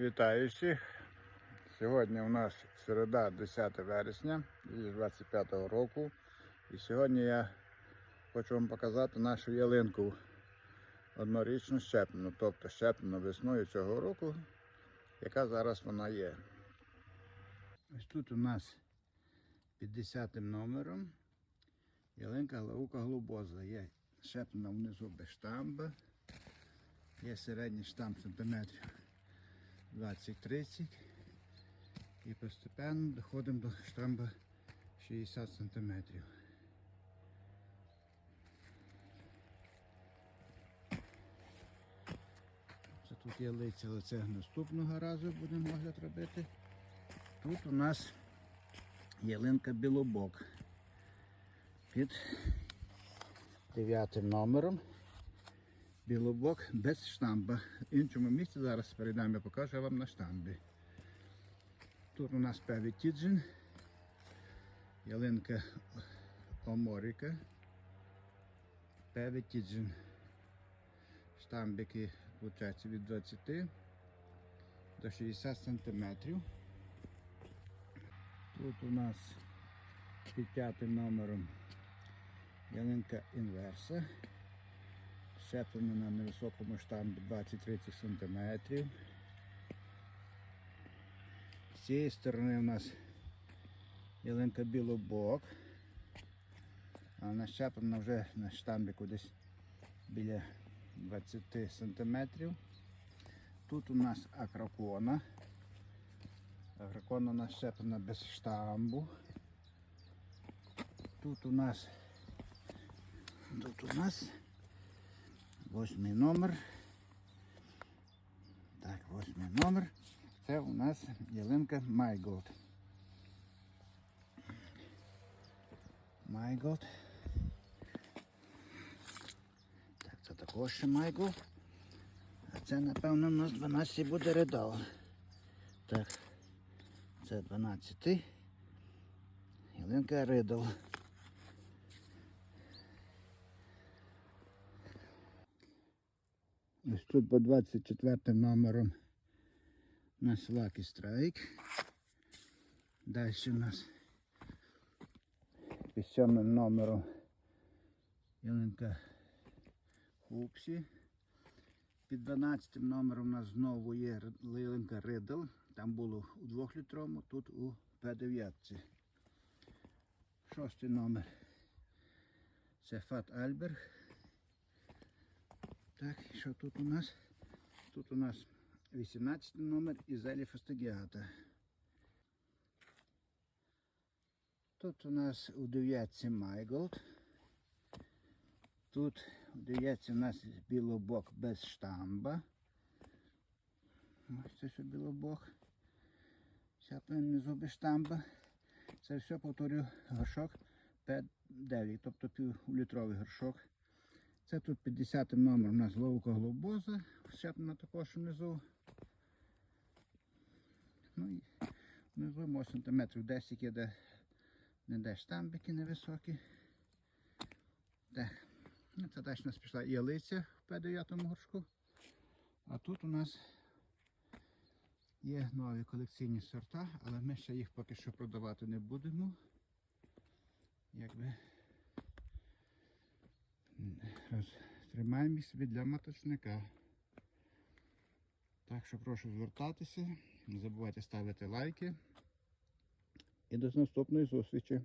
Вітаю всіх. Сьогодні у нас середа 10 вересня 2025 року. І сьогодні я хочу вам показати нашу ялинку однорічну щеплену, тобто щеплену весною цього року, яка зараз вона є. Ось тут у нас під 10 номером ялинка лаука глобоза. Є щеплена внизу без штамба. Є середній штамп сантиметрів 20-30 і постепенно доходимо до штамба 60 сантиметрів. Це тут є лиця, але це наступного разу будемо огляд робити. Тут у нас ялинка білобок під дев'ятим номером. Білобок без штамба. В іншому місці зараз перейдемо і покажу вам на штамбі. Тут у нас певі тіджин, ялинка Оморіка, певі тіджин. Штамбики виходить від 20 до 60 сантиметрів. Тут у нас під п'ятим номером ялинка інверса. Щеплена на невисокому штамбі 20-30 см. З цієї сторони у нас ялинка білобок. А вона вже на штамбіку десь біля 20 см. Тут у нас акракона. Акракона у нас щеплена без штамбу. Тут у нас тут у нас Восьмий номер. Так, восьмий номер. Це у нас ялинка Майголд. Майголд. Так, це також ще Майголд. А це, напевно, у нас 12 буде редал. Так, це 12. Ялинка Ридал. Ось тут по 24 номером у нас Lucky Strike. Далі у нас під 7 номером ялинка Хупсі. Під 12 номером у нас знову є ялинка Ридл. Там було у 2-літровому, тут у П9. Шостий номер. Це Фат Альберг. Так, що тут у нас? Тут у нас 18 номер і Зелі Фастагіата. Тут у нас у дев'ятці Майголд. Тут у дев'ятці у нас білобок без штамба. Ось це що білобок. Сяплений внизу без штамба. Це все повторюю горшок П9, тобто півлітровий горшок. Це тут 50 номер у нас ловка глобоза, щеплена також внизу. Ну і внизу може сантиметрів 10 є, де не де штамбики невисокі. Так. Ну, це далі у нас пішла ялиця в П9 горшку. А тут у нас є нові колекційні сорта, але ми ще їх поки що продавати не будемо. Якби Роз... Тримаємо собі для маточника. Так що прошу звертатися, не забувайте ставити лайки. І до наступної зустрічі.